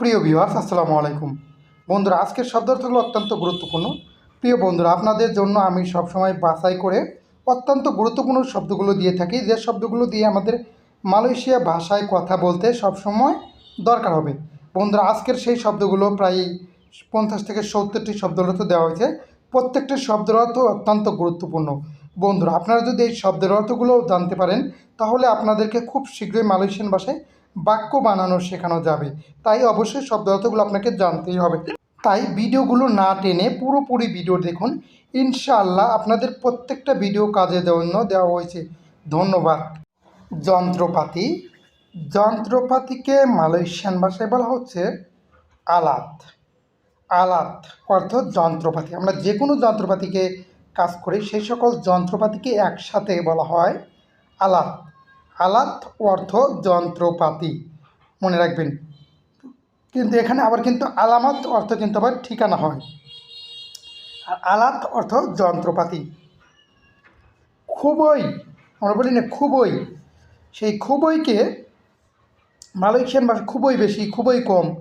প্রিয় ভিউয়ার্স আসসালামু আলাইকুম। বন্ধুরা, আজকের শব্দার্থগুলো অত্যন্ত গুরুত্বপূর্ণ। প্রিয় বন্ধুরা, আপনাদের জন্য আমি সবসময় বাছাই করে অত্যন্ত গুরুত্বপূর্ণ শব্দগুলো দিয়ে থাকি। যে শব্দগুলো দিয়ে আমাদের মালয়েশিয়া ভাষায় কথা বলতে সবসময় দরকার হবে। বন্ধুরা, আজকের সেই শব্দগুলো প্রায় পঞ্চাশ থেকে সত্তরটি শব্দের অর্থ দেওয়া হয়েছে। প্রত্যেকটি শব্দের অর্থ অত্যন্ত গুরুত্বপূর্ণ। বন্ধুরা, আপনারা যদি এই শব্দের অর্থগুলো জানতে পারেন, তাহলে আপনাদেরকে খুব শীঘ্রই মালয়েশিয়ান ভাষায় বাক্য বানানো শেখানো যাবে। তাই অবশ্যই শব্দ অর্থগুলো আপনাকে জানতেই হবে। তাই ভিডিওগুলো না টেনে পুরোপুরি ভিডিও দেখুন। ইনশাআল্লাহ আপনাদের প্রত্যেকটা ভিডিও কাজে জন্য দেওয়া হয়েছে। ধন্যবাদ। যন্ত্রপাতি। যন্ত্রপাতিকে মালয়েশিয়ান ভাষায় বলা হচ্ছে আলাত। আলাত অর্থ যন্ত্রপাতি। আমরা যে কোনো যন্ত্রপাতিকে কাজ করি সেই সকল যন্ত্রপাতিকে একসাথে বলা হয় আলাত। আলাত অর্থ যন্ত্রপাতি। মনে রাখবেন। কিন্তু এখানে আবার কিন্তু আলামত, অর্থ কিন্তু আবার ঠিকানা হয়। আর আলাত, অর্থ, যন্ত্রপাতি। খুবই, আমরা বলি না খুবই, সেই খুবইকে মালয়েশিয়ান ভাষা খুবই বেশি, খুবই কম।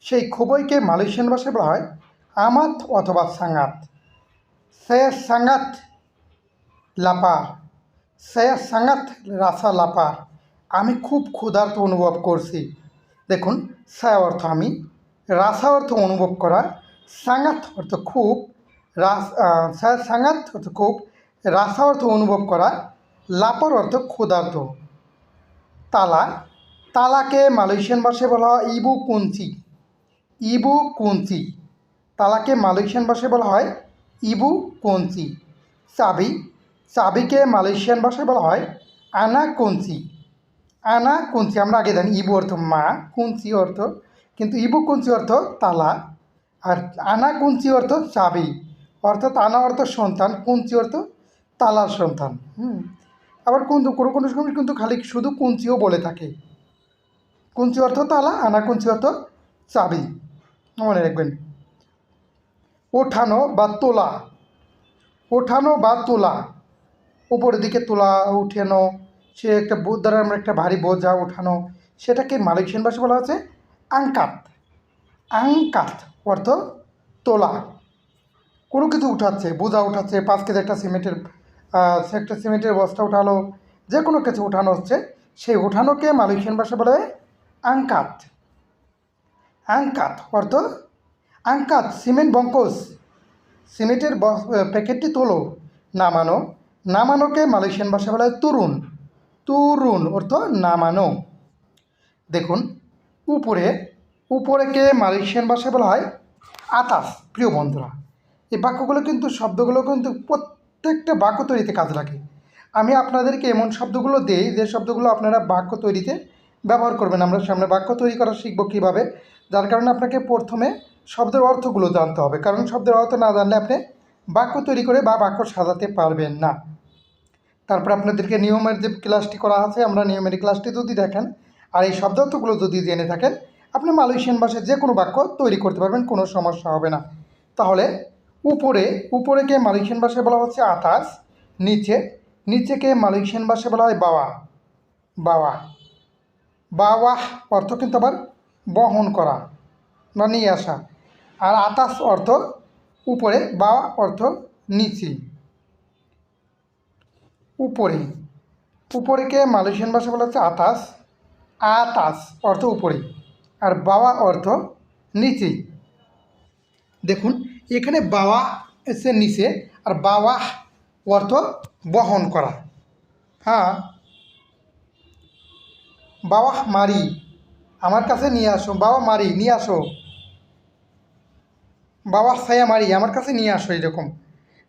সেই খুবইকে মালয়েশিয়ান ভাষায় বলা হয় আমাত অথবা সাঙ্গাত সে সাঙ্গাত লাপা। সে সাঙ্গাত রাসা লাপা। আমি খুব ক্ষুধার্ত অনুভব করছি। দেখুন সে অর্থ আমি, রাসা অর্থ অনুভব করা সাঙ্গাত অর্থ খুব, রাস সে সাঙ্গাত অর্থ খুব, রাসা অর্থ অনুভব করা, লাপার অর্থ ক্ষুধার্ত। তালা, তালাকে মালয়েশিয়ান ভাষায় বলা হয় ইবু কুঞ্চি ইবু কুঞ্চি তালাকে মালয়েশিয়ান ভাষায় বলা হয় ইবু কুঞ্চি চাবি চাবিকে মালয়েশিয়ান ভাষায় বলা হয় আনা কুঞ্চি আনা কুঞ্চি আমরা আগে জানি ইবু অর্থ মা কুঞ্চি অর্থ, কিন্তু ইবু কুঞ্চি অর্থ তালা, আর আনা কুঞ্চি অর্থ চাবি অর্থাৎ আনা অর্থ সন্তান কুঞ্চি অর্থ তালার সন্তান, হুম। আবার কিন্তু কোনো কোনো সময় কিন্তু খালি শুধু কুঞ্চিও বলে থাকে। কুঞ্চি অর্থ তালা আনা কুঞ্চি অর্থ চাবি মনে রাখবেন। ওঠানো বা তোলা, ওঠানো বা তোলা উপরের দিকে তোলা উঠানো, সে একটা বোধ দ্বারা আমরা একটা ভারী বোঝা ওঠানো সেটাকে মালয়েশিয়ান ভাষা বলা হচ্ছে আংকাত। আংকাত অর্থ তোলা। কোনো কিছু উঠাচ্ছে, বোঝা উঠাচ্ছে, পাঁচ কেজি একটা সিমেন্টের একটা সিমেন্টের বস্তা উঠালো, যে কোনো কিছু উঠানো হচ্ছে, সেই উঠানোকে মালয়েশিয়ান ভাষা বলে আংকাত। আংকাত অর্থ আংকাত, সিমেন্ট বঙ্কস সিমেন্টের প্যাকেটটি তোলো, নামানো নামানোকে মালয়েশিয়ান ভাষা বলা হয় তরুণ তরুণ অর্থ নামানো। দেখুন, উপরে, উপরেকে মালয়েশিয়ান ভাষায় বলা হয় আতাস প্রিয় বন্ধুরা। এই বাক্যগুলো কিন্তু, শব্দগুলো কিন্তু প্রত্যেকটা বাক্য তৈরিতে কাজে লাগে। আমি আপনাদেরকে এমন শব্দগুলো দেই, যে শব্দগুলো আপনারা বাক্য তৈরিতে ব্যবহার করবেন। আমরা সামনে বাক্য তৈরি করা শিখব কীভাবে। যার কারণে আপনাকে প্রথমে শব্দের অর্থগুলো জানতে হবে। কারণ শব্দের অর্থ না জানলে আপনি বাক্য তৈরি করে বা বাক্য সাজাতে পারবেন না। তারপর আপনাদেরকে নিয়মের যে ক্লাসটি করা আছে, আমরা নিয়মের ক্লাসটি যদি দেখেন আর এই শব্দার্থগুলো যদি জেনে থাকেন, আপনি মালয়েশিয়ান ভাষায় যে কোনো বাক্য তৈরি করতে পারবেন, কোনো সমস্যা হবে না। তাহলে উপরে, উপরেকে মালয়েশিয়ান ভাষায় বলা হচ্ছে আতাস, নিচে, নিচেকে মালয়েশিয়ান ভাষায় বলা হয় বাওয়া বাওয়া। বাওয়াহ অর্থ কিন্তু আবার বহন করা বা নিয়ে আসা। আর আতাস অর্থ উপরে বা অর্থ নিচে। উপরে। উপরেকে মালয়েশিয়ান ভাষা বলা হচ্ছে আতাস। আতাস অর্থ উপরে আর বাওয়া অর্থ নিচে। দেখুন, এখানে বাওয়া এসে নিচে আর বাওয়া অর্থ বহন করা। হ্যাঁ। বাবা মারি। আমার কাছে নিয়ে আসো বাবা মারি, নিয়ে আসো। বাবা ছায়া মারি, আমার কাছে নিয়ে আসো এরকম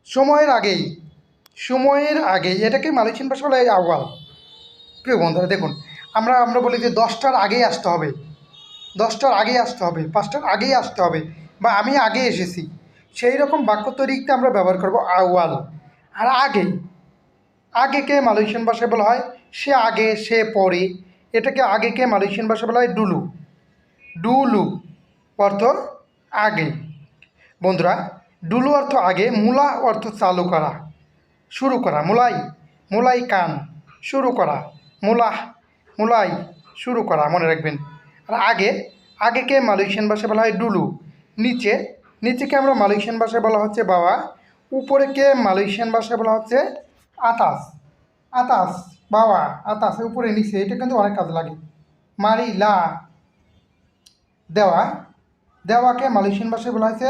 সময়ের আগেই, সময়ের আগে এটাকে মালয়েশিয়ান ভাষা বলা আওয়াল প্রিয় বন্ধুরা, দেখুন, আমরা আমরা বলি যে দশটার আগেই আসতে হবে। দশটার আগেই আসতে হবে, পাঁচটার আগেই আসতে হবে, বা আমি আগে এসেছি। সেই রকম বাক্য তৈরিতে আমরা ব্যবহার করব আওয়াল আর আগে, আগেকে মালয়েশিয়ান ভাষায় বলা হয় সে আগে, সে পরে। এটাকে আগেকে মালয়েশিয়ান ভাষায় বলা হয় ডুলু। ডুলু, অর্থ আগে। বন্ধুরা, ডুলু অর্থ আগে, মূলা অর্থ চালু করা, শুরু করা, মুলাই মুলাই কান, শুরু করা, মুলাহ, মুলাই, শুরু করা, মনে রাখবেন। আর আগে, আগেকে মালয়েশিয়ান ভাষায় বলা হয় ডুলু, নিচে, নিচেকে আমরা মালয়েশিয়ান ভাষায় বলা হচ্ছে বাবা উপরেকে মালয়েশিয়ান ভাষায় বলা হচ্ছে আতাস আতাস বাবা আতাস উপরে নিচে, এটা কিন্তু অনেক কাজ লাগে। মারি লা দেওয়া, দেওয়াকে মালয়েশিয়ান ভাষায় বলা হয়েছে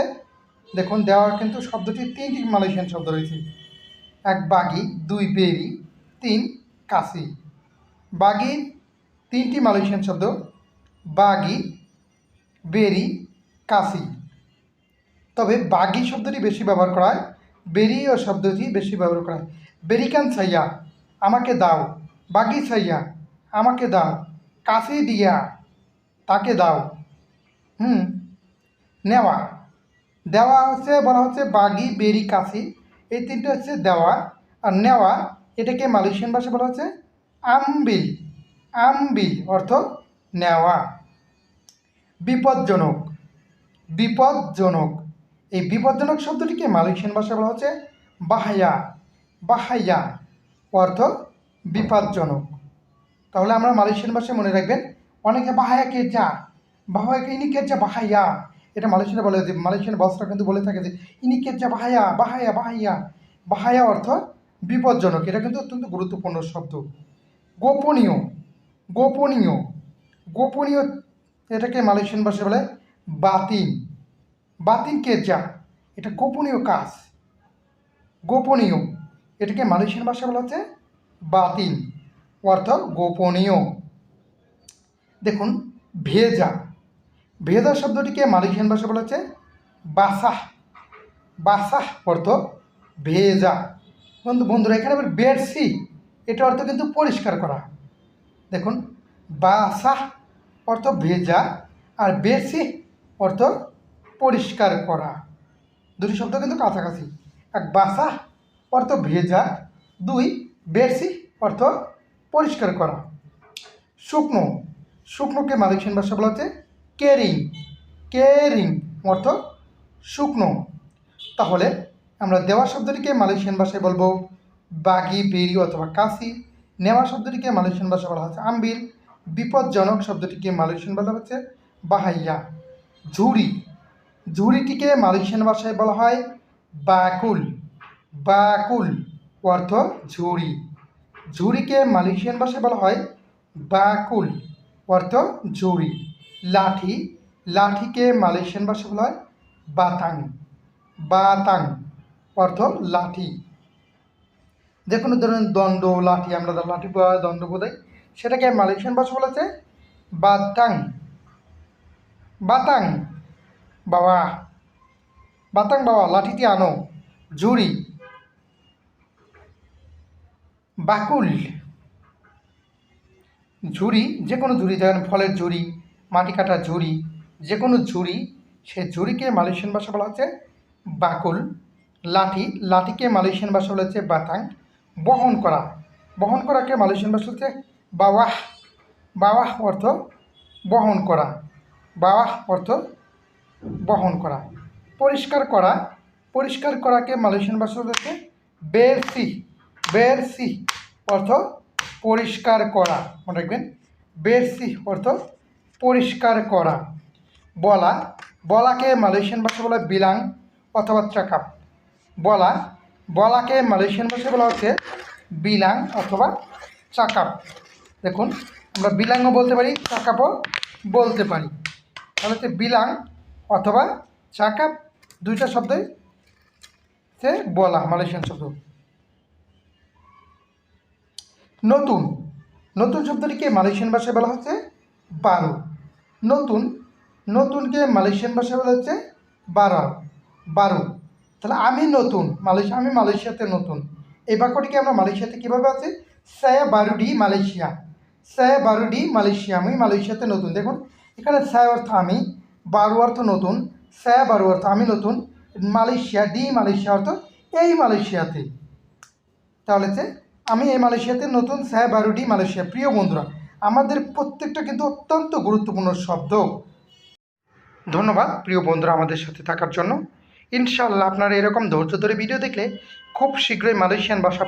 দেখুন, দেওয়া কিন্তু শব্দটি তিনটি মালয়েশিয়ান শব্দ রয়েছে। এক বাগি, দুই বেরি, তিন কাশি। বাগি তিনটি মালয়েশিয়ান শব্দ, বাগি, বেরি, কাশি। তবে বাগি শব্দটি বেশি ব্যবহার করা হয়, বেরি ও শব্দটি বেশি ব্যবহার করা হয়। বেরিকান ছাইয়া, আমাকে দাও। বাগি ছাইয়া, আমাকে দাও। কাশি দিয়া, তাকে দাও। হুম, নেওয়া। দেওয়া হচ্ছে বলা হচ্ছে বাগি, বেরি কাশি এই তিনটে হচ্ছে দেওয়া। আর নেওয়া, এটাকে মালয়েশিয়ান ভাষা বলা হচ্ছে আমবিল। আমবিল অর্থ নেওয়া। বিপজ্জনক। বিপজ্জনক। এই বিপজ্জনক শব্দটিকে মালয়েশিয়ান ভাষায় বলা হচ্ছে বাহাইয়া বাহাইয়া অর্থ বিপজ্জনক। তাহলে আমরা মালয়েশিয়ান ভাষায় মনে রাখবেন, অনেকে বাহায়া কে যা বাহায়াকে ইনি কে যা বাহাইয়া এটা মালয়েশিয়ানে বলে যে, মালয়েশিয়ান বসরা কিন্তু বলে থাকে যে ইনি কে যা বাহায়া বাহায়া বাহাইয়া বাহায়া অর্থ বিপজ্জনক। এটা কিন্তু অত্যন্ত গুরুত্বপূর্ণ শব্দ। গোপনীয় গোপনীয় গোপনীয় এটাকে মালয়েশিয়ান ভাষায় বলে বাতিন। বাতিন যা? এটা গোপনীয় কাজ। গোপনীয়। এটাকে মালয়েশিয়ান ভাষায় বলা হচ্ছে বাতিন। অর্থ গোপনীয়। দেখুন, ভেজা। ভেজা শব্দটিকে মালয়েশিয়ান ভাষায় বলা হচ্ছে বাসাহ। বাসাহ অর্থ ভেজা। বন্ধু, বন্ধুরা, এখানে আবার বেডসি এটা অর্থ কিন্তু পরিষ্কার করা। দেখুন, বাসাহ অর্থ ভেজা আর বেডসি অর্থ পরিষ্কার করা। দুটি শব্দ কিন্তু কাছাকাছি। এক বাসা অর্থ ভেজা, দুই বেডসি অর্থ পরিষ্কার করা। শুকনো। শুকনোকে মালয়েশিয়ান ভাষা বলা হচ্ছে কেরিং কেরিং অর্থ শুকনো। তাহলে আমরা দেওয়া শব্দটিকে মালয়েশিয়ান ভাষায় বলব বাগি, বেরি অথবা কাশি নেওয়া শব্দটিকে মালয়েশিয়ান ভাষা বলা হচ্ছে আম্বিল। বিপজ্জনক শব্দটিকে মালয়েশিয়ান বলা হচ্ছে বাহাইয়া। ঝুড়ি, ঝুড়িটিকে মালয়েশিয়ান ভাষায় বলা হয় বাকুল। বাকুল অর্থ ঝুড়ি। ঝুড়িকে মালয়েশিয়ান ভাষায় বলা হয় বাকুল অর্থ ঝুড়ি। লাঠি, লাঠিকে মালয়েশিয়ান ভাষায় বলা হয় বাতাং বাতাং অর্থ লাঠি। যে কোনো ধরনের দণ্ড, লাঠি, আমরা লাঠি দণ্ড বোঝাই, সেটাকে মালয়েশিয়ান ভাষা বলেছে বাতাং। বাতাং বাবা বাতাং বাবা লাঠিটি আনো, ঝুড়ি, বাকুল, ঝুড়ি যে কোনো ঝুড়ি, যেমন ফলের ঝুড়ি মাটি কাটা ঝুড়ি, যে কোনো ঝুড়ি, সে ঝুড়িকে মালয়েশিয়ান ভাষা বলা হচ্ছে বাকুল, লাঠি, লাঠিকে মালয়েশিয়ান ভাষা বলা হচ্ছে বাতাং, বহন করা। বহন করাকে মালয়েশিয়ান ভাষা হচ্ছে বাওয়াহ। বাওয়াহ অর্থ বহন করা। বাওয়াহ অর্থ বহন করা। পরিষ্কার করা। পরিষ্কার করাকে মালয়েশিয়ান ভাষা হচ্ছে বেরসি। বেরসি অর্থ পরিষ্কার করা। মনে রাখবেন। বেরসি অর্থ পরিষ্কার করা। বলা, বলাকে মালয়েশিয়ান ভাষা বলা বিলাং অথবা চাকাপ। বলা, বলাকে মালয়েশিয়ান ভাষায় বলা হচ্ছে বিলাং অথবা চাকাপ। দেখুন, আমরা বিলাংও বলতে পারি, চাকাপও বলতে পারি। তাহলে হচ্ছে বিলাং অথবা চাকাপ দুইটা শব্দই সে বলা, মালয়েশিয়ান শব্দ। নতুন নতুন শব্দটিকে মালয়েশিয়ান ভাষায় বলা হচ্ছে বারো। নতুন নতুনকে মালয়েশিয়ান ভাষায় বলা হচ্ছে বারো বারো। তাহলে আমি নতুন মালয়েশিয়া আমি মালয়েশিয়াতে নতুন। এই বাক্যটিকে আমরা মালয়েশিয়াতে কীভাবে আছে? সায়া বারুডি মালয়েশিয়া। সায়া বারুডি মালয়েশিয়া, আমি মালয়েশিয়াতে নতুন। দেখুন, এখানে সায় অর্থ আমি, বারো অর্থ নতুন সায়া বারো অর্থ আমি নতুন, মালয়েশিয়া, ডি মালয়েশিয়া অর্থ এই মালয়েশিয়াতে। তাহলে যে আমি এই মালয়েশিয়াতে নতুন সাহেব বারুডি মালয়েশিয়া। প্রিয় বন্ধুরা আমাদের প্রত্যেকটা কিন্তু অত্যন্ত গুরুত্বপূর্ণ শব্দ। ধন্যবাদ, প্রিয় বন্ধুরা, আমাদের সাথে থাকার জন্য। ইনশাল্লাহ আপনারা এরকম ধৈর্য ধরে ভিডিও দেখলে খুব শীঘ্রই মালয়েশিয়ান ভাষা